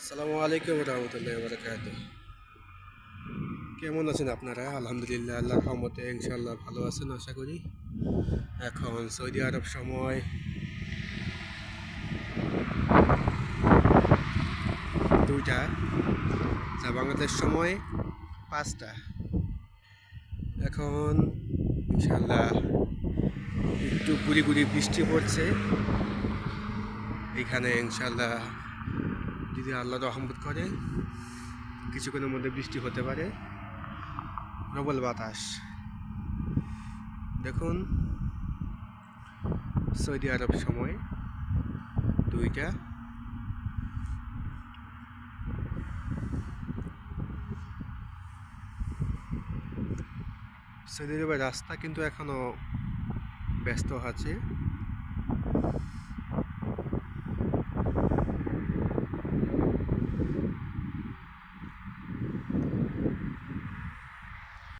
আসসালামু আলাইকুম রহমতুল্লাহ বরকাত কেমন আছেন আপনারা? আলহামদুলিল্লাহ আল্লাহ রহমতে ইনশাল্লাহ ভালো আছেন, আশা করি। এখন সৌদি আরব সময়। দুইটা। যা বাংলাদেশ সময়, পাঁচটা। এখন ইনশাল্লাহ একটু গুড়ি গুড়ি বৃষ্টি পড়ছে। এখানে ইনশাল্লাহ যদি আল্লাহ রহমত করে, কিছুক্ষণের মধ্যে বৃষ্টি হতে পারে। প্রবল বাতাস। দেখুন, সৌদি আরব সময়, দুইটা। সৌদি আরবের রাস্তা কিন্তু এখনও ব্যস্ত আছে।